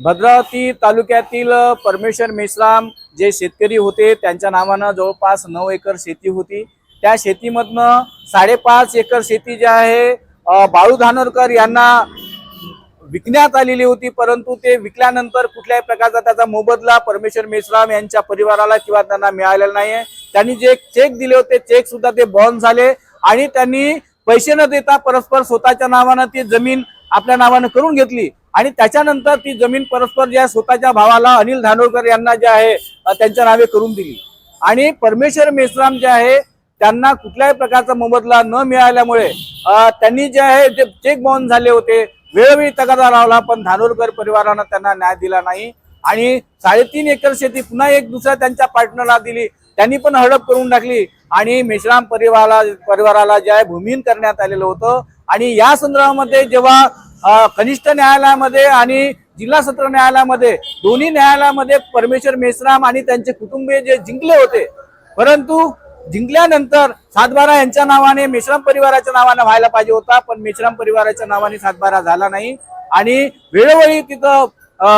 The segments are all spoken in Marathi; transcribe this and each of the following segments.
भद्रावती तालुक्यातील परमेश्वर मेश्राम जे शेतकरी होते त्यांच्या नावानं जवळपास नऊ एकर शेती होती. त्या शेतीमधनं साडेपाच एकर शेती जी आहे बाळू धानोरकर यांना विकण्यात आलेली होती परंतु ते विकल्यानंतर कुठल्याही प्रकारचा त्याचा मोबदला परमेश्वर मेश्राम यांच्या परिवाराला किंवा त्यांना मिळालेला नाहीये. त्यांनी जे चेक दिले होते चेक सुद्धा ते बॉन्ड झाले आणि त्यांनी पैसे न देता परस्पर स्वतःच्या नावानं ती जमीन आपल्या नावानं करून घेतली. आणि त्याच्यानंतर ती जमीन परस्पर ज्या स्वतःच्या भावाला अनिल धानोरकर यांना जे आहे त्यांच्या नावे करून दिली. आणि परमेश्वर मेश्राम जे आहे त्यांना कुठल्याही प्रकारचा मोबदला न मिळाल्यामुळे त्यांनी जे आहे जे चेक बाउन झाले होते वेळोवेळी तगादा लावला पण धानोरकर परिवारानं त्यांना न्याय दिला नाही. आणि साडेतीन एकर शेती पुन्हा एक दुसऱ्या त्यांच्या पार्टनरला दिली. त्यांनी पण हडप करून टाकली. आणि मेश्राम परिवाराला परिवाराला जे आहे भूमिहीन करण्यात आलेलं होतं. आणि या संदर्भामध्ये जेव्हा कनिष्ठ न्यायालयामध्ये आणि जिल्हा सत्र न्यायालयामध्ये दोन्ही न्यायालयामध्ये परमेश्वर मेश्राम आणि त्यांचे कुटुंबीय जे जिंकले होते परंतु जिंकल्यानंतर सातबारा यांच्या नावाने मेश्राम परिवाराच्या नावाने व्हायला पाहिजे होता पण मेश्राम परिवाराच्या नावाने सातबारा झाला नाही. आणि वेळोवेळी तिथं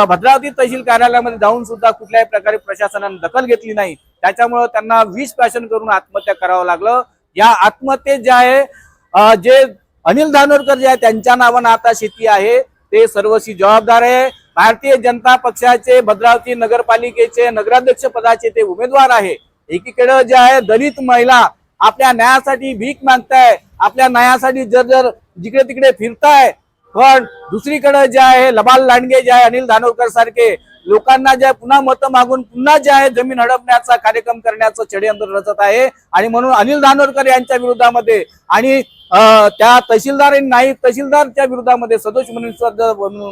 भद्रावती तहसील कार्यालयामध्ये जाऊन सुद्धा कुठल्याही प्रकारे प्रशासनाने दखल घेतली नाही. त्याच्यामुळं त्यांना विष पॅशन करून आत्महत्या करावं लागलं. या आत्महत्येत जे आहे जे अनिल धानोरकर जे आहे त्यांच्या नावानं आता शेती आहे. ते सर्वशी जबाबदार आहे. भारतीय जनता पक्षाचे भद्रावती नगरपालिकेचे नगराध्यक्ष पदाचे ते उमेदवार आहे. एकीकडे जे आहे दलित महिला आपल्या न्यायासाठी भीक मागताय आपल्या न्यायासाठी जर जर जिकडे तिकडे फिरताय पण दुसरीकडे जे आहे लबाल लांडगे जे आहे अनिल धानोरकर सारखे लोकांना जे पुन्हा मतं मागून पुन्हा जे आहे जमीन हडपण्याचा कार्यक्रम करण्याचं षडयंत्र रचत आहे. आणि म्हणून अनिल धानोरकर यांच्या विरोधामध्ये आणि त्या तहसीलदार नाही तहसीलदारच्या विरोधामध्ये सदोष मनुष्यवध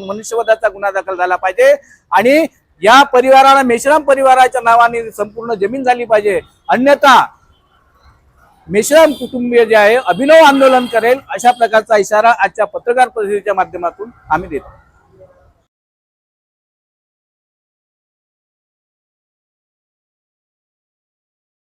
मनुष्यवधाचा गुन्हा दाखल झाला पाहिजे. आणि या परिवाराला मेश्राम परिवाराच्या नावाने संपूर्ण जमीन झाली पाहिजे. अन्यथा मेश्राम कुटुंबीय जे आहे अभिनव आंदोलन करेल अशा प्रकारचा इशारा आजच्या पत्रकार परिषदेच्या माध्यमातून आम्ही देतो.